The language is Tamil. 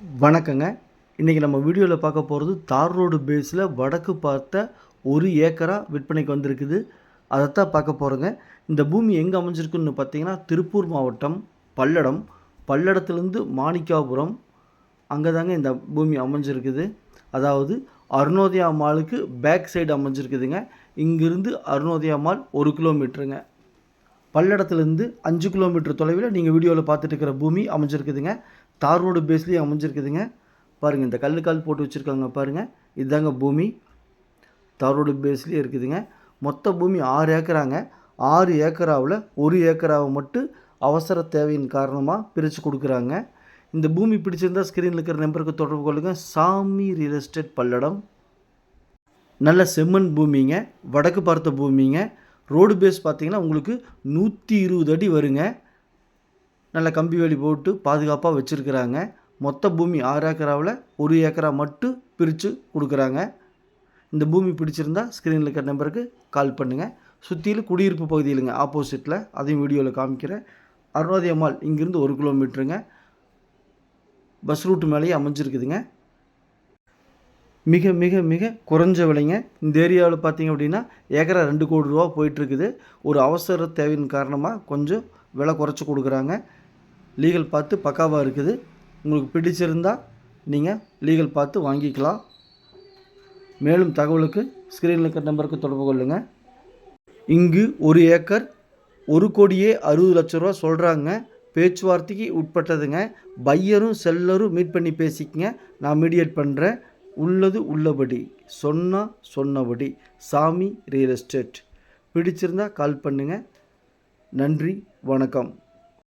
வணக்கங்க. இன்றைக்கி நம்ம வீடியோவில் பார்க்க போகிறது தார் ரோடு பேஸில் வடக்கு பார்த்த ஒரு ஏக்கரா விற்பனைக்கு வந்திருக்குது. அதைத்தான் பார்க்க போகிறோங்க இந்த பூமி எங்கே அமைஞ்சிருக்குன்னு பார்த்தீங்கன்னா திருப்பூர் மாவட்டம் பல்லடம். பல்லடத்துலேருந்து மாணிக்காபுரம் அங்கே தாங்க இந்த பூமி அமைஞ்சிருக்குது. அதாவது அருணோதயா மாலுக்கு பேக் சைடு அமைஞ்சிருக்குதுங்க. இங்கிருந்து அருணோதயா மால் ஒரு கிலோமீட்டருங்க. பல்லடத்துலேருந்து அஞ்சு கிலோமீட்டர் தொலைவில் நீங்கள் வீடியோவில் பார்த்துட்டு இருக்கிற பூமி அமைஞ்சிருக்குதுங்க. தார் ரோடு பேஸ்லேயே அமைஞ்சிருக்குதுங்க. பாருங்கள் இந்த கல் கால் போட்டு வச்சுருக்காங்க பாருங்கள் இதுதாங்க பூமி. தார் ரோடு பேஸ்லேயே இருக்குதுங்க. மொத்த பூமி ஆறு ஏக்கராங்க. ஆறு ஏக்கராவில் ஒரு ஏக்கராவை மட்டும் அவசர தேவையின் காரணமாக பிரித்து கொடுக்குறாங்க. இந்த பூமி பிடிச்சிருந்தா ஸ்க்ரீனில் இருக்கிற நம்பருக்கு தொடர்பு கொள்ளுங்கள் சாமி ரியல் எஸ்டேட் பல்லடம். நல்ல செம்மண் பூமிங்க. வடக்கு பார்த்த பூமிங்க. ரோடு பேஸ் பார்த்தீங்கன்னா உங்களுக்கு நூற்றி இருபது அடி வருங்க. நல்ல கம்பி வேலி போட்டு பாதுகாப்பாக வச்சுருக்குறாங்க. மொத்த பூமி ஆறு ஏக்கராவில் ஒரு ஏக்கரா மட்டும் பிரித்து கொடுக்குறாங்க. இந்த பூமி பிடிச்சிருந்தா ஸ்க்ரீனில் இருக்கிற நம்பருக்கு கால் பண்ணுங்கள் சுற்றிலும் குடியிருப்பு பகுதியிலுங்க ஆப்போசிட்டில் அதையும் வீடியோவில் காமிக்கிறேன். அருணோதய மால் இங்கேருந்து ஒரு கிலோமீட்டருங்க பஸ் ரூட்டு மேலேயே அமைஞ்சிருக்குதுங்க. மிக மிக மிக குறைஞ்ச விலைங்க. இந்த ஏரியாவில் பார்த்தீங்க அப்படின்னா ஏக்கரா ரெண்டு கோடி ரூபா போயிட்டுருக்குது ஒரு அவசர தேவையின் காரணமாக கொஞ்சம் விலை குறைச்சி கொடுக்குறாங்க. லீகல் பார்த்து பக்காவாக இருக்குது. உங்களுக்கு பிடிச்சிருந்தால் நீங்கள் லீகல் பார்த்து வாங்கிக்கலாம். மேலும் தகவலுக்கு ஸ்க்ரீனில் இருக்கிற நம்பருக்கு தொடர்பு கொள்ளுங்கள் இங்கு ஒரு ஏக்கர் ஒரு கோடியே அறுபது லட்ச ரூபா சொல்கிறாங்க பேச்சுவார்த்தைக்கு உட்பட்டதுங்க. பையரும் செல்லரும் மீட் பண்ணி பேசிக்கங்க. நான் மீடியேட் பண்ணுறேன் உள்ளது உள்ளபடி. சொன்னால் சொன்னபடி. சாமி ரியல் எஸ்டேட் பிடிச்சிருந்தா கால் பண்ணுங்கள் நன்றி வணக்கம்.